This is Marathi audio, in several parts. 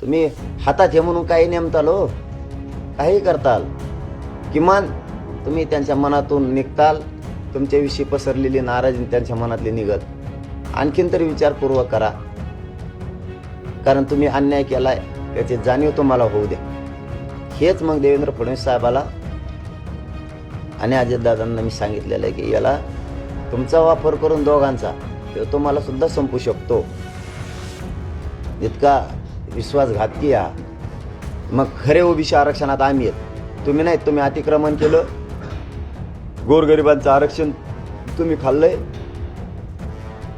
तुम्ही हातात हे म्हणून काही नेमताल हो. काही करताल. किमान तुम्ही त्यांच्या मनातून निघताल तुमच्याविषयी पसरलेली नाराजी त्यांच्या मनातली निघत. आणखीन तरी विचारपूर्वक करा. कारण तुम्ही अन्याय केलाय याची जाणीव तुम्हाला होऊ द्या. हेच मग देवेंद्र फडणवीस साहेबाला आणि अजितदादांना मी सांगितलेलं आहे की याला तुमचा वापर करून दोघांचा तो तुम्हाला सुद्धा संपू शकतो. जितका विश्वासघातकी हा मग खरे ओबीसी आरक्षणात आम्ही आहेत. तुम्ही नाही तुम्ही अतिक्रमण केलं. गोरगरिबांचं आरक्षण तुम्ही खाल्लंय.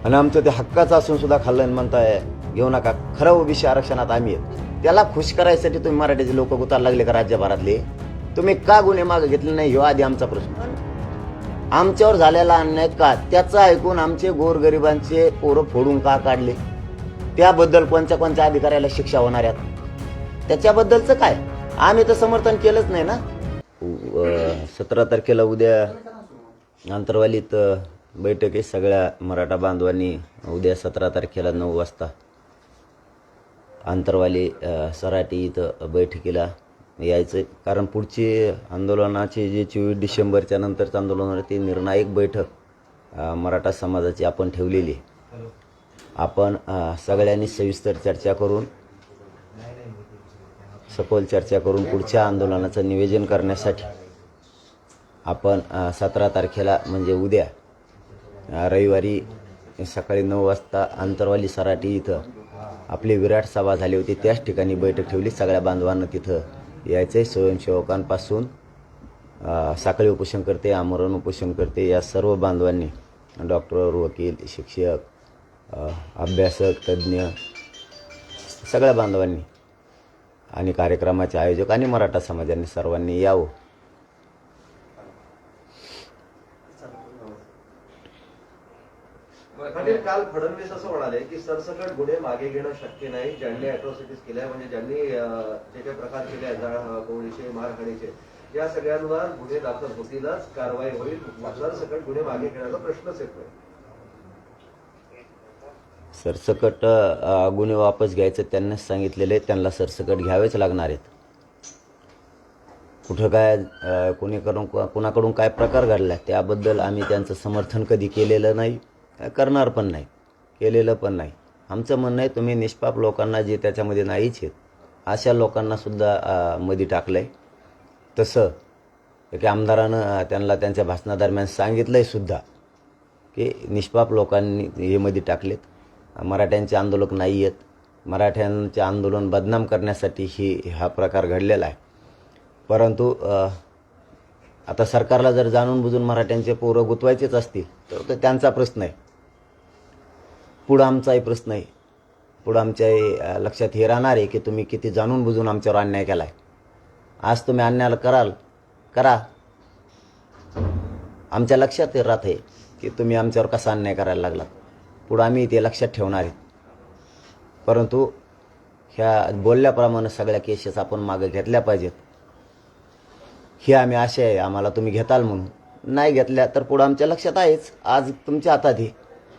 आणि आमचं ते हक्काचं असून सुद्धा खाल्लं आणि म्हणताय घेऊ नका खरं ओबीसी आरक्षणात आम्ही आहेत. त्याला खुश करायसाठी तुम्ही मराठीचे लोक उतार लागले का राज्यभरातले? तुम्ही का गुन्हे मागे घेतले नाही? ह्यो आधी आमचा प्रश्न. आमच्यावर झालेला अन्याय का? त्याचं ऐकून आमचे गोरगरिबांचे पोरं फोडून का काढले? त्याबद्दल कोणत्या कोणत्या अधिकाऱ्याला शिक्षा होणार आहेत? त्याच्याबद्दलचं काय? आम्ही तर समर्थन केलंच नाही ना? सतरा तारखेला उद्या आंतरवालीत बैठक आहे सगळ्या मराठा बांधवांनी. उद्या सतरा तारखेला नऊ वाजता आंतरवाली सराटी इथं बैठकीला यायचं. कारण पुढचे आंदोलनाचे जे चोवीस डिसेंबरच्या नंतरचं आंदोलन होणार ते निर्णायक बैठक मराठा समाजाची आपण ठेवलेली आपण सगळ्यांनी सविस्तर चर्चा करून सखोल चर्चा करून पुढच्या आंदोलनाचं नियोजन करण्यासाठी आपण सतरा तारखेला म्हणजे उद्या रविवारी सकाळी नऊ वाजता आंतरवाली सराटी इथं आपली विराट सभा झाली होती. त्याच ठिकाणी बैठक ठेवली. सगळ्या बांधवांना तिथं यायचे स्वयंसेवकांपासून सकाळी साखळी उपोषण करते आमरण उपोषण करते. या सर्व बांधवांनी डॉक्टर वकील शिक्षक अभ्यासक तज्ज्ञ सगळ्या बांधवांनी आणि कार्यक्रमाचे आयोजक आणि मराठा समाजाने सर्वांनी यावं. म्हणजे काल फडणवीस असं म्हणाले की सरसकट गुन्हे मागे घेणं शक्य नाही. ज्यांनी अॅट्रॉसिटीज केल्या म्हणजे ज्यांनी जे काही प्रकार केले कोणीचे मारहाणीचे या सगळ्यांवर गुन्हे दाखल होतीलच कारवाई होईल. सरसकट गुन्हे मागे घेण्याचा प्रश्नच येत नाही. सरसकट गुन्हे वापस घ्यायचं त्यांनाच सांगितलेलं आहे त्यांना सरसकट घ्यावेच लागणार आहेत. कुठं काय कुणीकडून कोणी कुणाकडून काय प्रकार घडला त्याबद्दल आम्ही त्यांचं समर्थन कधी केलेलं नाही करणार पण नाही केलेलं पण नाही. आमचं म्हणणं आहे तुम्ही निष्पाप लोकांना जे त्याच्यामध्ये नाहीच आहेत अशा लोकांनासुद्धा मध्ये टाकलं आहे तसं एका आमदारानं त्यांना त्यांच्या भाषणादरम्यान सांगितलं आहे सुद्धा की निष्पाप लोकांनी हे मध्ये टाकलेत. मराठ्यांचे आंदोलक नाही आहेत मराठ्यांचे आंदोलन बदनाम करण्यासाठी ही हा प्रकार घडलेला आहे. परंतु आता सरकारला जर जाणून बुजून मराठ्यांचे पोरं गुतवायचेच असतील तर त्यांचा प्रश्न आहे. पुढं आमचाही प्रश्न आहे. पुढं आमच्याही लक्षात हे राहणार आहे की तुम्ही किती जाणून बुजून आमच्यावर अन्याय केला आहे आज तुम्ही अन्याय कराल करा. आमच्या लक्षात हे राहत आहे की तुम्ही आमच्यावर कसा अन्याय करायला लागला पुढं आम्ही ते लक्षात ठेवणार आहेत. परंतु ह्या बोलल्याप्रमाणे सगळ्या केसेस आपण मागे घेतल्या पाहिजेत. ही आम्ही आशा आहे आम्हाला तुम्ही घेताल म्हणून. नाही घेतल्या तर पुढं आमच्या लक्षात आहेच. आज तुमच्या हातात आहे.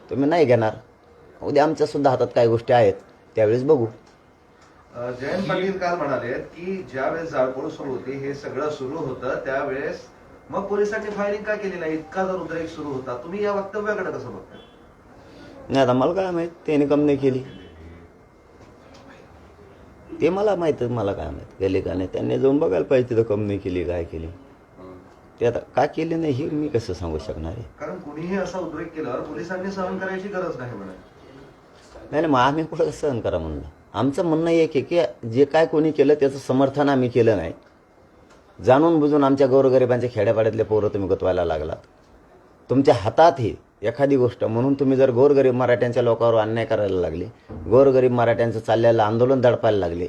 तुम्ही नाही घेणार. उद्या आमच्यासुद्धा हातात काही गोष्टी आहेत. त्यावेळेस बघू. जयंत पाटील काल म्हणाले की ज्यावेळेस जाळपोळ सुरू होती हे सगळं सुरू होतं त्यावेळेस मग पोलिसांनी फायरिंग का केली नाही? इतका जर उद्रेक सुरू होता. तुम्ही या वक्तव्याकडे कसं बघता नाही आता मला काय माहीत? त्याने कम नाही केली. ते मला माहीत मला काय माहीत? केले का नाही? त्यांनी जाऊन बघायला पाहिजे तिथं कम नाही केली काय केली. ते आता का केली नाही हे मी कसं सांगू शकणार आहे? कारण कुणीही असा उद्रेक केल्यावर पोलिसांनी सहन करायची गरज नाही म्हणे. नाही नाही मग आम्ही कुठं सहन करा म्हणलं आमचं म्हणणं एक आहे की जे काय कोणी केलं त्याचं समर्थन आम्ही केलं नाही. जाणून बुजून आमच्या गोरगरिबांच्या खेड्यापाड्यातले पोरं तुम्ही गुतवायला लागलात. तुमच्या हातात ही. एखादी गोष्ट. म्हणून तुम्ही जर गोरगरीब मराठ्यांच्या लोकांवर अन्याय करायला लागले गोरगरीब मराठ्यांचं चाललेलं आंदोलन दडपायला लागले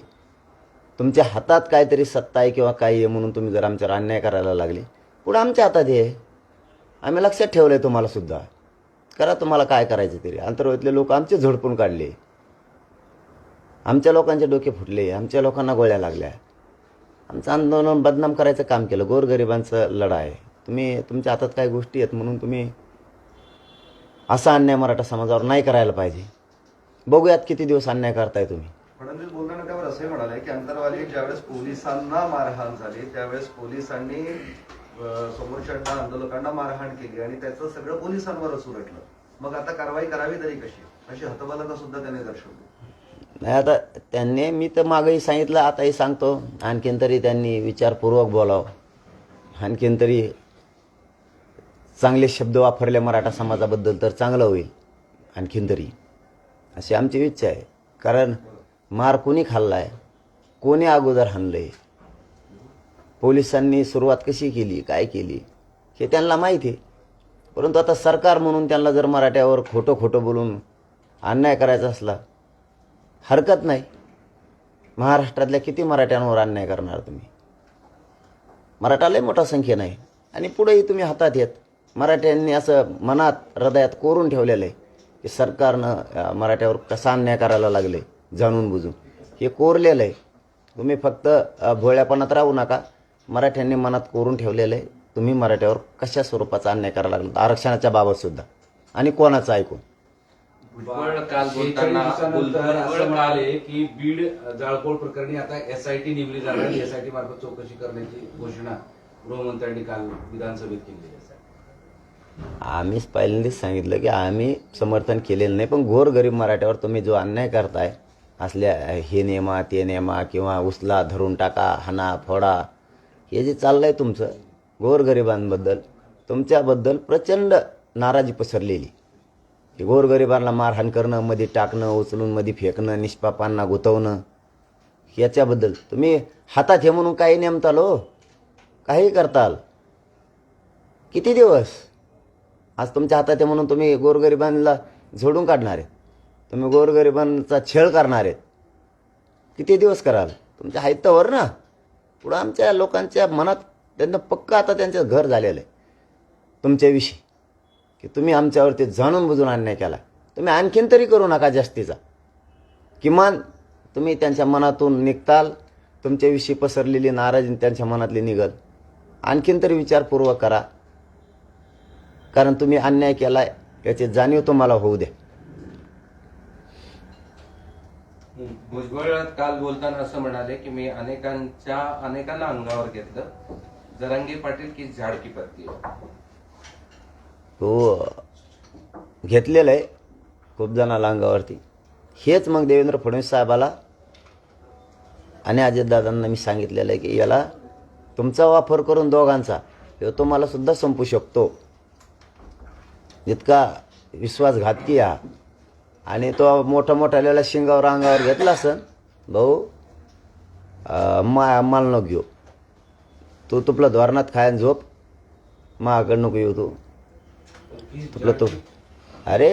तुमच्या हातात काहीतरी सत्ता आहे किंवा काही आहे म्हणून तुम्ही जर आमच्यावर अन्याय करायला लागले पुढं आमच्या हातात आहे. आम्ही लक्षात ठेवलं आहे तुम्हालासुद्धा करा तुम्हाला काय करायचं तरी. अंतर्वतले लोक आमचे झडपून काढले. आमच्या लोकांचे डोके फुटले आमच्या लोकांना गोळ्या लागल्या. आमचं आंदोलन बदनाम करायचं काम केलं. गोरगरिबांचं लढा आहे तुम्ही तुमच्या हातात काही गोष्टी आहेत म्हणून तुम्ही असा अन्याय मराठा समाजावर नाही करायला पाहिजे. बघूयात किती दिवस अन्याय करताय तुम्ही. फडणवीस बोलताना त्यावर असंही म्हणाले की अंतरवाली ज्यावेळेस पोलिसांना मारहाण झाली त्यावेळेस पोलिसांनी समोरच्या आंदोलकांना मारहाण केली आणि त्याचं सगळं पोलिसांवरच उरटलं मग आता कारवाई करावी तरी कशी? अशी हतबलता सुद्धा त्याने दर्शवली. नाही आता त्यांनी मी तर मागंही सांगितलं आताही सांगतो. आणखीन तरी त्यांनी विचारपूर्वक बोलावं. आणखीन तरी चांगले शब्द वापरले मराठा समाजाबद्दल तर चांगलं होईल आणखीन तरी. अशी आमची इच्छा आहे. कारण मार कोणी खाल्ला आहे कोणी अगोदर हाणलंय? पोलिसांनी सुरुवात कशी केली? काय केली? हे त्यांना माहिती आहे. परंतु आता सरकार म्हणून त्यांना जर मराठ्यावर खोटं खोटं बोलून अन्याय करायचा असला हरकत नाही. महाराष्ट्रातल्या किती मराठ्यांवर अन्याय करणार तुम्ही? मराठा लय मोठा संख्येनं आहे. आणि पुढेही तुम्ही हातात येत. मराठ्यांनी असं मनात हृदयात कोरून ठेवलेलं आहे की सरकारनं मराठ्यावर कसा अन्याय करायला लागले जाणून बुजून. हे कोरलेलं आहे. तुम्ही फक्त भोळ्यापणात राहू नका. मराठ्यांनी मनात कोरून ठेवलेलं आहे. तुम्ही मराठ्यावर कशा स्वरूपाचा अन्याय करायला लागला आरक्षणाच्या बाबत सुद्धा. आणि कोणाचं ऐकून? काल बोलताना की बीड जाळपोळ प्रकरणी आता एसआयटी नेमली जाणार एसआयटी मार्फत चौकशी करण्याची घोषणा गृहमंत्र्यांनी काल विधानसभेत केली आहे. आम्हीच पहिल्यांदाच सांगितलं की आम्ही समर्थन केलेलं नाही पण गोरगरीब मराठ्यावर तुम्ही जो अन्याय करताय असल्या हे नेमा ते नेमा किंवा उचला धरून टाका हाना फोडा हे जे चाललंय तुमचं गोरगरिबांबद्दल तुमच्याबद्दल प्रचंड नाराजी पसरलेली. की गोरगरिबांना मारहाण करणं मध्ये टाकणं उचलून मध्ये फेकणं निष्पापांना गुतवणं याच्याबद्दल तुम्ही हातात हे म्हणून काही नेमताल हो? काही करताल? किती दिवस? आज तुमच्या हातात आहे म्हणून तुम्ही गोरगरिबांना झोडून काढणार आहेत. तुम्ही गोरगरिबांचा छळ करणार आहेत. किती दिवस कराल? तुमच्या हायतावर ना. पुढं आमच्या लोकांच्या मनात त्यांना पक्क आता त्यांचं घर झालेलं आहे. तुमच्याविषयी. की तुम्ही आमच्यावरती जाणून बुजून अन्याय केला. तुम्ही आणखीन तरी करू नका जास्तीचा. किमान तुम्ही त्यांच्या मनातून निघताल तुमच्याविषयी पसरलेली नाराजी त्यांच्या मनातली निघल. आणखीन तरी विचारपूर्वक करा. कारण तुम्ही अन्याय केलाय याची जाणीव तुम्हाला होऊ द्या भुजबळ काल बोलताना असं म्हणाले की मी अनेकांच्या अनेकांना अंगावर घेतलं. जरांगे पाटील की झाड की पत्ती? हो घेतलेलं आहे खूप जणांना अंगावरती. हेच मग देवेंद्र फडणवीस साहेबाला आणि अजितदादांना मी सांगितलेलं आहे की याला तुमचा वापर करून दोघांचा हे तुम्हाला सुद्धा संपू शकतो. इतका विश्वासघातकी हा आणि तो मोठा मोठ्याला शिंगावर अंगावर घेतला असन भाऊ मा माल नको घेऊ तू तुपला धोरणात खायन झोप माकडं नको येऊ तू तुपलं तू अरे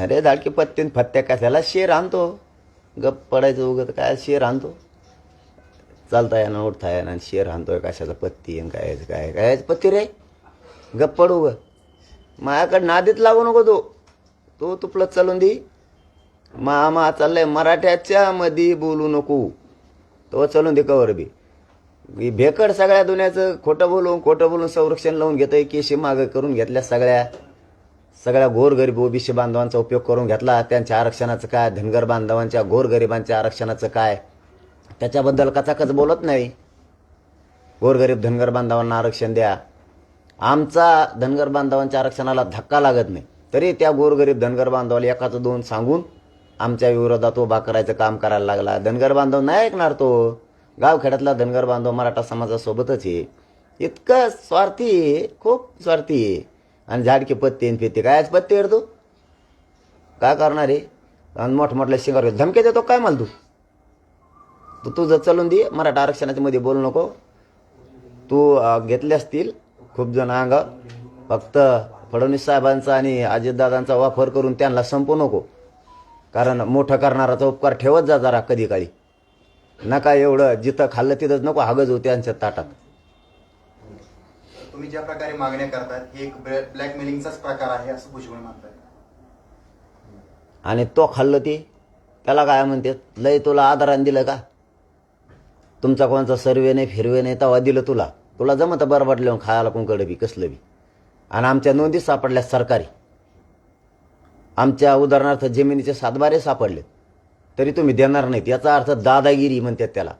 अरे धाडकी पत्तीन फत्त्या कशाला शेर आणतो गप पडायचं उगत काय शेर आणतो चालता येणं उठता येणं आणि शेर आणतोय कशाचा पत्ती आणि काय काय काय पत्ती रे गप पडू ग माझ्याकडे नादीत लागू नको तो. तो तुपलत चालून दे. मामा चाललंय मराठ्याच्या मध्ये बोलू नको. तो चालून दे कवर बी. भेकड सगळ्या दुनियाचं खोटं बोलून खोटं बोलून संरक्षण लावून घेतोय केशी मागं करून घेतल्या सगळ्या. सगळ्या गोरगरीब ओबीसी बांधवांचा उपयोग करून घेतला. त्यांच्या आरक्षणाचं काय? धनगर बांधवांच्या गोरगरिबांच्या आरक्षणाचं काय? त्याच्याबद्दल कचाकच बोलत नाही. गोरगरीब धनगर बांधवांना आरक्षण द्या. आमचा धनगर बांधवांच्या आरक्षणाला धक्का लागत नाही. तरी त्या गोरगरीब धनगर बांधवाला एकाचं दोन सांगून आमच्या विरोधात उभा करायचं काम करायला लागला. धनगर बांधव नाही ऐकणार तो. गावखेड्यातला धनगर बांधव मराठा समाजासोबतच आहे. इतकं स्वार्थी आहे खूप स्वार्थी आहे. आणि झाडके पत्ते आणि फिरते. काय आज पत्ते तू? काय करणार आहे? आणि मोठमोठल्या शिंगार धमके देतो काय मला तू? तू तुझं चलून दे. मराठा आरक्षणाच्या मध्ये बोलू नको. तू घेतले असतील. खूप जण अंगावर फक्त फडणवीस साहेबांचा आणि अजितदादांचा वापर करून त्यांना संपू नको. कारण मोठं करणाराचा उपकार ठेवत जा जरा कधी काळी नका एवढं जिथं खाल्लं तिथंच नको हागज होते त्यांच्या ताटात. तुम्ही ज्या प्रकारे मागण्या करतात हे एक ब्लॅकमेलिंगचाच प्रकार आहे असं भुजबळ म्हणतात. आणि तो खाल्लं ते त्याला काय म्हणते लय तुला आधाराने दिलं का? तुमचा कोणचा सर्वे नाही फिरवे नाही तेव्हा दिलं तुला. तुला जमत बरं लिहून खायला कुंकडं बी कसलं बी. आणि आमच्या नोंदी सापडल्या सरकारी. आमच्या उदाहरणार्थ जमिनीचे सातबारे सापडले तरी तुम्ही देणार नाहीत. याचा अर्थ दादागिरी म्हणतात त्याला.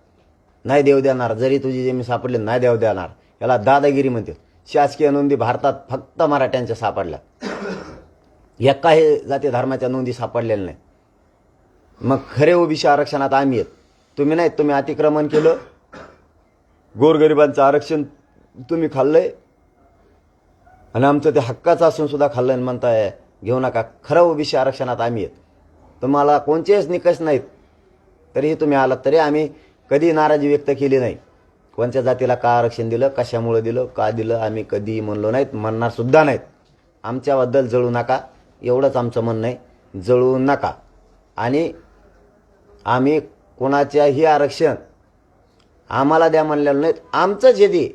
नाही देव देणार. जरी तुझी जमीन सापडली नाही देव देणार. याला दादागिरी म्हणतात. शासकीय नोंदी भारतात फक्त मराठ्यांच्या सापडल्या. एकाही जाती धर्माच्या नोंदी सापडलेल्या नाही मग खरे ओबीसी आरक्षणात आम्ही आहेत. तुम्ही नाही तुम्ही अतिक्रमण केलं गोरगरिबांचं आरक्षण तुम्ही खाल्लं आहे आणि आमचं ते हक्काचं असून सुद्धा खाल्लं आणि म्हणताय घेऊ नका खरं ओबीसी आरक्षणात आम्ही आहेत. तुम्हाला कोणतेच निकष नाहीत. तरीही तुम्ही आलात तरी आम्ही कधी नाराजी व्यक्त केली नाही. कोणत्या जातीला का आरक्षण दिलं कशामुळं दिलं का दिलं आम्ही कधी म्हणलो नाहीत म्हणणारसुद्धा नाहीत. आमच्याबद्दल जळू नका एवढंच आमचं म्हणणं आहे. जळू नका. आणि आम्ही कोणाच्याही आरक्षण आम्हाला द्या म्हणलेलं नाहीत. आमचं जे दे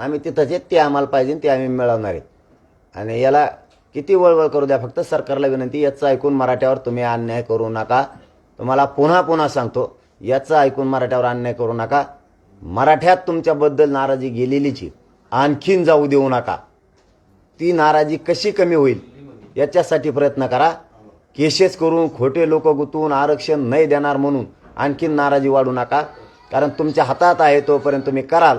आम्ही तिथंच आहेत ते आम्हाला पाहिजे ते आम्ही मिळवणार आहेत. आणि याला किती वळवळ करू द्या फक्त सरकारला विनंती याचं ऐकून मराठ्यावर तुम्ही अन्याय करू नका. तुम्हाला पुन्हा पुन्हा सांगतो याचं ऐकून मराठ्यावर अन्याय करू नका. मराठ्यात तुमच्याबद्दल नाराजी गेलेलीची आणखीन जाऊ देऊ नका. ती नाराजी कशी कमी होईल याच्यासाठी प्रयत्न करा. केसेस करून खोटे लोक गुंतवून आरक्षण नाही देणार म्हणून आणखीन नाराजी वाढू नका. कारण तुमच्या हातात आहे तोपर्यंत तुम्ही कराल.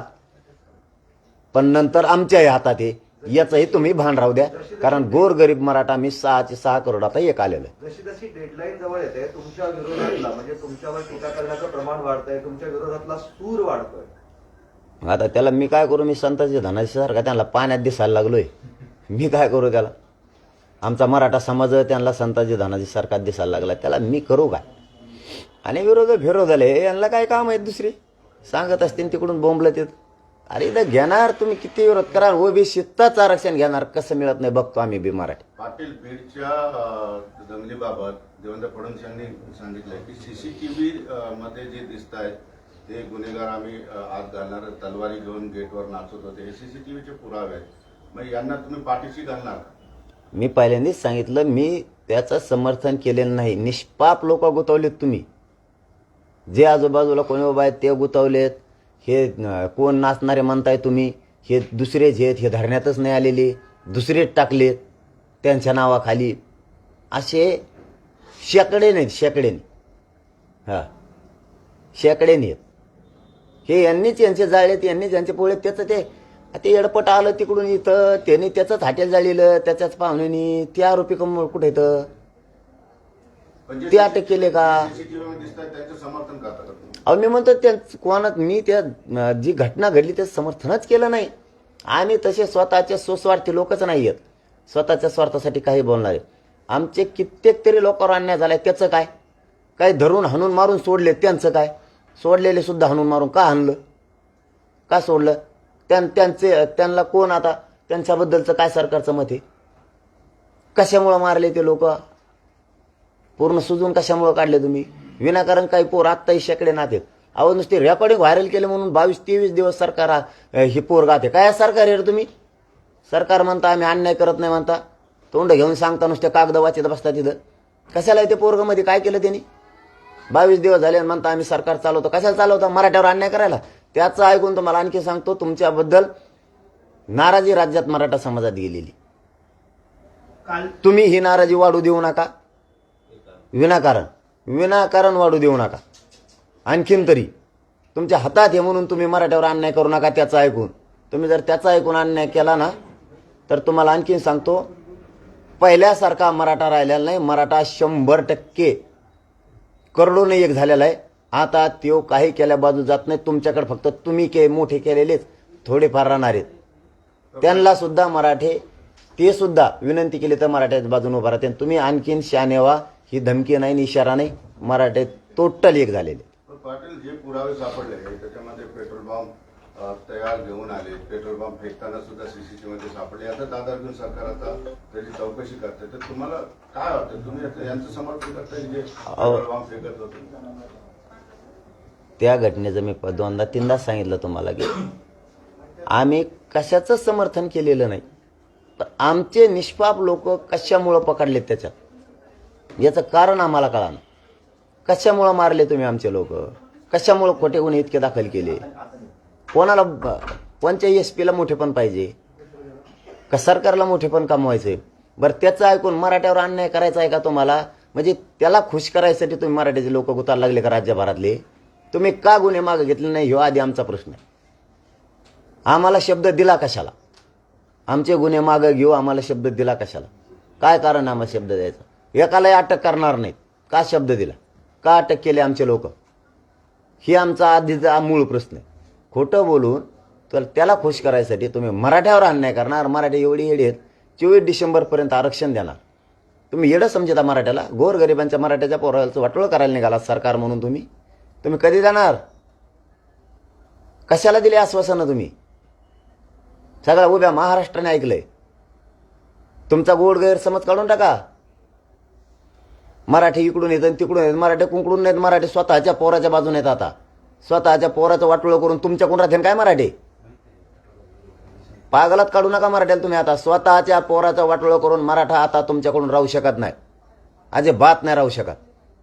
पण नंतर आमच्याही हातात आहे. याचंही तुम्ही भान राहू द्या. कारण गोरगरीब मराठा मी सहाचे सहा करोड आता एक आलेलं आहे. जशी जशी डेडलाईन जवळ येते तुमच्या विरोधातला म्हणजे तुमच्यावर टीका करण्याचं प्रमाण वाढतंय तुमच्या विरोधातला सूर वाढतोय. आता त्याला मी काय करू? मी संताजी धनाजी सारखा त्यांना पाण्यात दिसायला लागलोय. मी काय करू त्याला? आमचा मराठा समाज त्यांना संताजी धनाजी सारखा दिसायला लागला. त्याला मी करू काय? आणि विरोध आले यांना काय काम आहेत दुसरे? सांगत असतील तिकडून बोंबलत येत अरे इथं घेणार तुम्ही किती विरोध करा ओबीसीतच आरक्षण घेणार कसं मिळत नाही? बघतो आम्ही बी मराठी. पाटील बीडच्या दंगलीबाबत देवेंद्र फडणवीस यांनी सांगितलंय की सीसीटीव्ही मध्ये जे दिसत आहेत ते गुन्हेगार आम्ही आत घालणार तलवारी घेऊन गेटवर नाचत होते. हे सीसीटीव्हीचे पुरावे आहेत. मग यांना तुम्ही पाठीशी घालणार? मी पहिल्यांदाच सांगितलं मी त्याचं समर्थन केलेलं नाही. निष्पाप लोक गुतवलेत तुम्ही. जे आजूबाजूला कोणी उभा आहेत ते गुतवलेत. हे कोण नाचणारे म्हणताय तुम्ही हे दुसरेच आहेत हे धरण्यातच नाही आलेले. दुसरेच टाकलेत त्यांच्या नावाखाली. असे शेकडे नाहीत शेकडे हां. शेकडे नाहीत. हे यांनीच यांचे जाळलेत यांनीच यांचे पोळे त्याचं ते ते एडपट आलं तिकडून इथं त्याने त्याचंच हाटेल जाळीलं त्याच्याच पाहुण्यानी ते आरोपी कम कुठे इथं ते अटक केले का? अहो मी म्हणतो त्या कोणात मी त्या जी घटना घडली त्याचं समर्थनच केलं नाही. आम्ही तसे स्वतःचे सुस्वार्थी लोकच नाही आहेत. स्वतःच्या स्वार्थासाठी काही बोलणारे आमचे कित्येक तरी लोकांवर अन्याय झालाय त्याचं काय? काही धरून हाणून मारून सोडले त्यांचं काय? सोडलेले सुद्धा हाणून मारून का हाणलं? का सोडलं? त्यां त्यांचे त्यांना कोण आता? त्यांच्याबद्दलचं काय सरकारचं मत आहे? कशामुळं मारले ते लोक? पूर्ण सुजून कशामुळं काढले तुम्ही? विनाकारण काही पोर आत्ताही शेकडे नातेत अहो नुसते रेकॉर्डिंग व्हायरल केले म्हणून बावीस तेवीस दिवस सरकार हे पोर गाते. काय सरकार आहे रे तुम्ही? सरकार म्हणता आम्ही अन्याय करत नाही म्हणता. तोंड घेऊन सांगता नुसते कागद वाचत बसता तिथं. कशाला ते पोरगमध्ये काय केलं त्यांनी? बावीस दिवस झाले म्हणता आम्ही सरकार चालवतो. कशाला चालवतो? मराठ्यावर अन्याय करायला? त्याचं ऐकून तुम्हाला आणखी सांगतो तुमच्याबद्दल नाराजी राज्यात मराठा समाजात गेलेली. तुम्ही ही नाराजी वाढू देऊ नका. विनाकारण. विनाकारण वाढू देऊ नका. आणखीन तरी तुमच्या हातात आहे म्हणून तुम्ही मराठ्यावर अन्याय करू नका त्याचं ऐकून. तुम्ही जर त्याचा ऐकून अन्याय केला ना तर तुम्हाला आणखीन सांगतो पहिल्यासारखा मराठा राहिलेला नाही मराठा शंभर टक्के करोडोने एक झालेला आहे. आता त्यो काही केल्या बाजू जात नाही तुमच्याकडे फक्त तुम्ही के मोठे केलेलेच थोडेफार राहणार आहेत. त्यांना सुद्धा मराठे ते सुद्धा विनंती केली तर मराठ्याच्या बाजून उभा राहते तुम्ही आणखीन शानेवा ही धमकी नाही इशारा नाही. मराठे टोटल एक झालेले. पाटील जे पुरावे सापडले त्याच्यामध्ये पेट्रोल पंप अ, तयार घेऊन आले. पेट्रोल पंप फेकताना सुद्धा सीसीटीव्ही मध्ये सापडले. आता दादर घेऊन सरकार आता त्याची चौकशी करते. तर तुम्हाला काय वाटतं? तुम्ही यांचं समर्थन करताय जे पेट्रोल पंप फेकत होते? त्या घटनेचं मी दोनदा तीनदा सांगितलं तुम्हाला की आम्ही कशाचंच समर्थन केलेलं नाही. पण आमचे निष्पाप लोक कशामुळं पकडलेत त्याच्यात? याचं कारण आम्हाला कळालं. कशामुळं मारले तुम्ही आमचे लोक? कशामुळं खोटे गुन्हे इतके दाखल केले? कोणाला ब- कोणत्या एस पीला मोठेपण पाहिजे? का सरकारला मोठेपण कमवायचे? बरं त्याचं ऐकून मराठ्यावर अन्याय करायचा आहे का तुम्हाला? म्हणजे त्याला खुश करायसाठी तुम्ही मराठीचे लोक गुतायला लागले का राज्यभरातले? तुम्ही का गुन्हे मागे घेतले नाही? ह्यो आधी आमचा प्रश्न आहे. आम्हाला शब्द दिला कशाला? आमचे गुन्हे मागं घेऊ आम्हाला शब्द दिला कशाला? काय कारण आम्हाला शब्द द्यायचा? एकालाही अटक करणार नाहीत. का शब्द दिला? का अटक केले आमचे लोक? ही आमचा आधीचा मूळ प्रश्न आहे. खोटं बोलून तर त्याला खुश करायसाठी तुम्ही मराठ्यावर अन्याय करणार. मराठी एवढी येडी आहेत. चोवीस डिसेंबरपर्यंत आरक्षण देणार. तुम्ही येडं समजता मराठ्याला. गोरगरिबांच्या मराठ्याच्या पोराचं वाटोळ करायला निघाला सरकार म्हणून तुम्ही. तुम्ही कधी जाणार? कशाला दिले आश्वासनं तुम्ही? सगळ्या उभ्या महाराष्ट्राने ऐकलंय. तुमचा गोड गैरसमज काढून टाका. मराठी इकडून येत आणि तिकडून येत. मराठी कुंकडून नाहीत मराठी स्वतःच्या पोराच्या बाजून येत आता. स्वतःच्या पोराचं वाटोळं करून तुमच्याकडून राहते काय मराठी? पागलात काढू नका मराठ्याला तुम्ही आता. स्वतःच्या पोराचं वाटोळं करून मराठा आता तुमच्याकडून राहू शकत नाही. अजे बात नाही राहू शकत.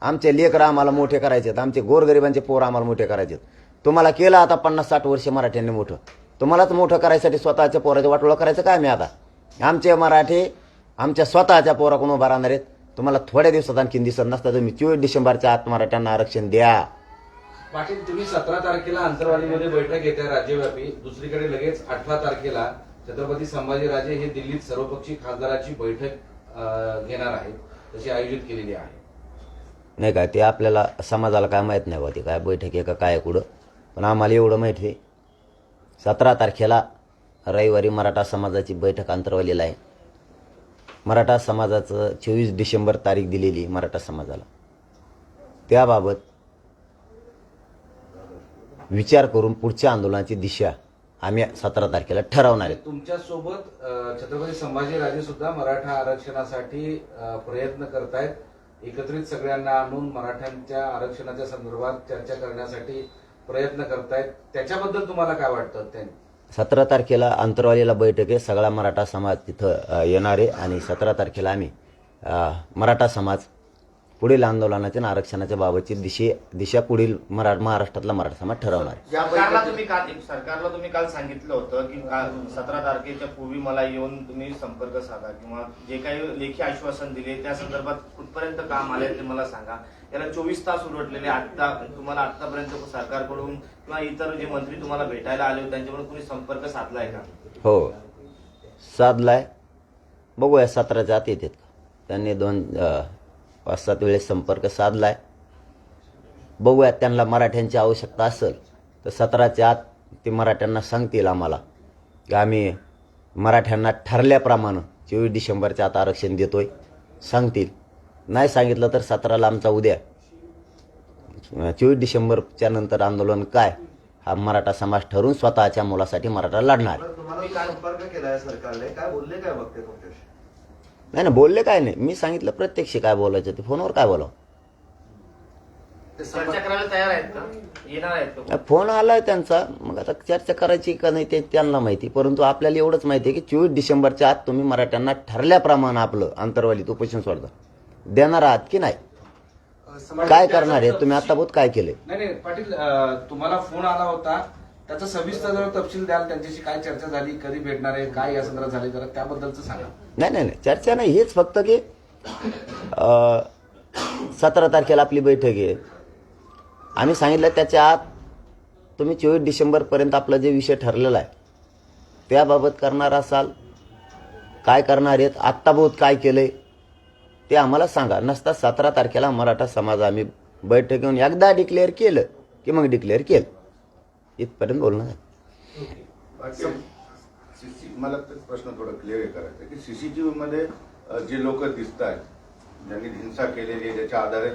आमचे लेकरं आम्हाला मोठे करायचे आहेत आमचे गोरगरिबांचे पोर आम्हाला मोठे करायचे आहेत तुम्हाला केलं आता पन्नास साठ वर्ष मराठ्यांनी मोठं. तुम्हालाच मोठं करायसाठी स्वतःच्या पोराचं वाटोळं करायचं काय मी आता? आमचे मराठी आमच्या स्वतःच्या पोराकडून उभा राहणार आहेत. तुम्हाला थोड्या दिवसात आणखीन दिसत नसता तुम्ही चोवीस डिसेंबरच्या आत मराठ्यांना आरक्षण द्या. पाटील तुम्ही सतरा तारखेला अंतरवालीमध्ये बैठक घेत आहे राज्यव्यापी. दुसरीकडे लगेच अठरा तारखेला छत्रपती संभाजीराजे हे दिल्लीत सर्वपक्षीय खासदाराची बैठक घेणार आहेत. तशी आयोजित केलेली आहे. नाही काय ते आपल्याला समाजाला काय माहीत नाही बा ते काय बैठक आहे का काय कुठं. पण आम्हाला एवढं माहिती आहे. सतरा तारखेला रविवारी मराठा समाजाची बैठक अंतरवालीला आहे. मराठा समाजाचं चोवीस डिसेंबर तारीख दिलेली आहे मराठा समाजाला. त्याबाबत विचार करून पुढच्या आंदोलनाची दिशा आम्ही सतरा तारखेला ठरवणार आहे. तुमच्यासोबत छत्रपती संभाजीराजे सुद्धा मराठा आरक्षणासाठी प्रयत्न करतायत. एकत्रित सगळ्यांना आणून मराठ्यांच्या आरक्षणाच्या संदर्भात चर्चा करण्यासाठी प्रयत्न करतायत. त्याच्याबद्दल तुम्हाला काय वाटतं त्यांनी? सतरा तारखेला अंतरवालीला बैठक आहे. सगळा मराठा समाज तिथं येणार आहे. आणि सतरा तारखेला आम्ही मराठा समाज पुढील आंदोलनाच्या आणि आरक्षणाच्या बाबतची दिशे दिशा पुढील मरा महाराष्ट्रातला मराठा समाज ठरवणार आहे. या सरकारला तुम्ही काल सरकारला तुम्ही काल सांगितलं होतं की सतरा तारखेच्या पूर्वी मला येऊन तुम्ही संपर्क साधा किंवा जे काही लेखी आश्वासन दिले त्या संदर्भात कुठपर्यंत काम आले ते मला सांगा. याला चोवीस तास उलटलेले आता तुम्हाला आतापर्यंत सरकारकडून किंवा इतर जे मंत्री तुम्हाला भेटायला आले होते त्यांच्याकडून कुणी संपर्क साधलाय का? हो. साधलाय. बघूया सतराच्या आत येतात का? त्यांनी दोन पाच सात वेळेस संपर्क साधलाय. बघूयात त्यांना मराठ्यांची आवश्यकता असेल तर सतराच्या आत ते मराठ्यांना सांगतील आम्हाला. की आम्ही मराठ्यांना ठरल्याप्रमाणे चोवीस डिसेंबरच्या आत आरक्षण देतोय. सांगतील. नाही सांगितलं तर सतराला आमचा उद्या. चोवीस डिसेंबरच्या नंतर आंदोलन काय? हा मराठा समाज ठरून स्वतःच्या मुलासाठी मराठा लढणार. नाही ना बोलले काय नाही. मी सांगितलं प्रत्यक्ष काय बोलायचं ते. फोनवर काय बोलावं? चर्चा करायला तयार आहेत का? येणार आहेत का? फोन आलाय त्यांचा. मग आता चर्चा करायची का नाही ते त्यांना माहिती. परंतु आपल्याला एवढंच माहिती आहे की चोवीस डिसेंबरच्या आत तुम्ही मराठ्यांना ठरल्याप्रमाणे आपलं अंतरवालीत उपोषण सोडता. देणार आहात की नाही? काय करणार आहे तुम्ही आताभूत काय केलंय नाही नाही पाटील तुम्हाला फोन आला होता. त्याचा सविस्तर जरा तपशील द्याल त्यांच्याशी काय चर्चा झाली कधी भेटणार आहे काय या संदर्भात झाले जरा त्याबद्दलचं सांगा. नाही नाही नाही चर्चा नाही हेच फक्त की सतरा तारखेला आपली बैठक आहे. आम्ही सांगितलं त्याच्या आत तुम्ही चोवीस डिसेंबरपर्यंत आपला जे विषय ठरलेला आहे त्याबाबत करणार असाल. काय करणार आहेत? आत्ताभूत काय केलंय? ते आम्हाला सांगा. नसता सतरा तारखेला मराठा समाज आम्ही बैठक घेऊन एकदा डिक्लेअर केलं की मग डिक्लेअर केलं. इथपर्यंत बोलणं आहे मला प्रश्न थोडा क्लिअर करायचा आहे की सीसीटीव्ही मध्ये जे लोक दिसत आहेत ज्यांनी हिंसा केलेली आहे ज्याच्या आधारे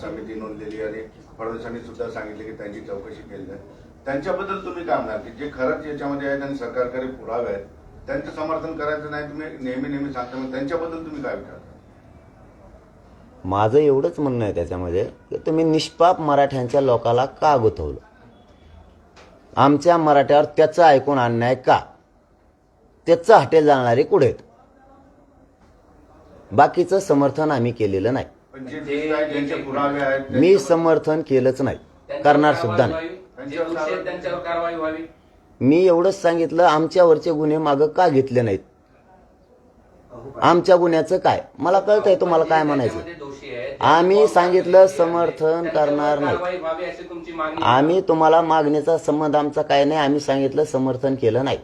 समिती नोंदलेली आणि फडणवीसांनी सुद्धा सांगितले की त्यांची चौकशी केली आहे त्यांच्याबद्दल तुम्ही काय म्हणाल की जे खरंच याच्यामध्ये आहेत आणि सरकारकडे पुरावे आहेत त्यांचं समर्थन करायचं नाही तुम्ही नेहमी नेहमी सांगता मग त्यांच्याबद्दल तुम्ही काय विचार माझं एवढंच म्हणणं आहे त्याच्यामध्ये की तुम्ही निष्पाप मराठ्यांच्या लोकाला का गुंतवलं? आमच्या मराठ्यावर त्याचं ऐकून अन्याय का? त्याचं हटेल जाणारे कुठे आहेत? बाकीचं समर्थन आम्ही केलेलं नाही. मी समर्थन केलंच नाही. करणार सुद्धा नाही. नाही त्यांच्यावर कारवाई व्हावी? मी एवढंच सांगितलं आमच्यावरचे गुन्हे मागं का घेतले नाहीत? आमच्या गुन्ह्याचं काय? मला कळतंय तुम्हाला काय म्हणायचं. आम्ही सांगितलं समर्थन करणार नाही. आम्ही तुम्हाला मागणीचा संबंध आमचा काय नाही आम्ही सांगितलं समर्थन केलं नाही.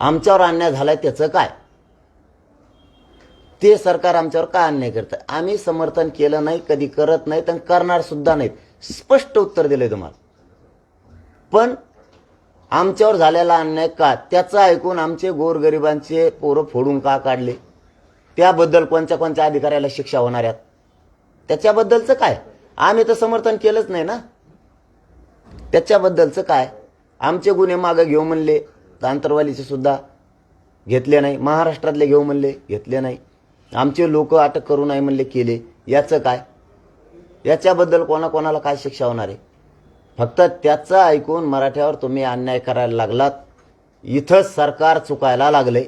आमच्यावर अन्याय झालाय त्याचं काय? ते सरकार आमच्यावर का अन्याय करतं? आम्ही समर्थन केलं नाही कधी करत नाहीत आणि करणार सुद्धा नाहीत. स्पष्ट उत्तर दिलंय तुम्हाला. पण आमच्यावर झालेला अन्याय का? त्याचं ऐकून आमचे गोरगरिबांचे पोरं फोडून का काढले? त्याबद्दल कोणत्या कोणत्या अधिकाऱ्याला शिक्षा होणार आहेत त्याच्याबद्दलचं काय? आम्ही तर समर्थन केलंच नाही ना. त्याच्याबद्दलचं काय? आमचे गुन्हे मागं घेऊ म्हणले तर आंतरवालीचे सुद्धा घेतले नाही महाराष्ट्रातले घेऊ म्हणले घेतले नाही. आमचे लोक अटक करू नाही म्हणले केले. याचं काय? याच्याबद्दल कोणाकोणाला काय शिक्षा होणार आहे? फक्त त्याचं ऐकून मराठ्यावर तुम्ही अन्याय करायला लागलात. इथंच सरकार चुकायला लागले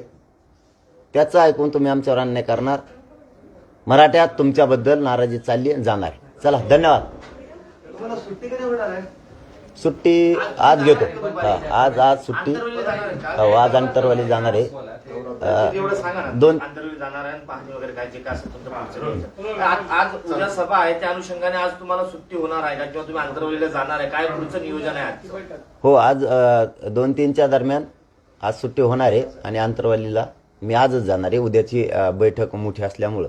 त्याचं ऐकून तुम्ही आमच्यावर अन्याय करणार. मराठ्यात तुमच्याबद्दल नाराजी चालली जाणार. चला धन्यवाद. तुम्हाला सुट्टी आज घेतो. हा, आज आज सुट्टी. आंतरवली जाणार आहे. का? हो, आज अंतरवाली जाणार आहे दोन-. आज आज उद्या सभा आहे त्या अनुषंगाने आज तुम्हाला सुट्टी होणार आहे का? किंवा तुम्ही आंतरवलीला जाणार आहे? काय पुढचं नियोजन आहे आज हो आज दोन तीनच्या दरम्यान आज सुट्टी होणार आहे आणि आंतरवालीला मी आजच जाणार आहे. उद्याची बैठक मोठी असल्यामुळं.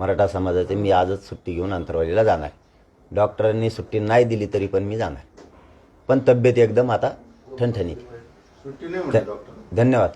मराठा समाजाचे मी आजच सुट्टी घेऊन आंतरवालीला जाणार. डॉक्टरांनी सुट्टी नाही दिली तरी पण मी जाणार. पण तब्येत एकदम आता ठणठणीत. डॉक्टर. धन्यवाद.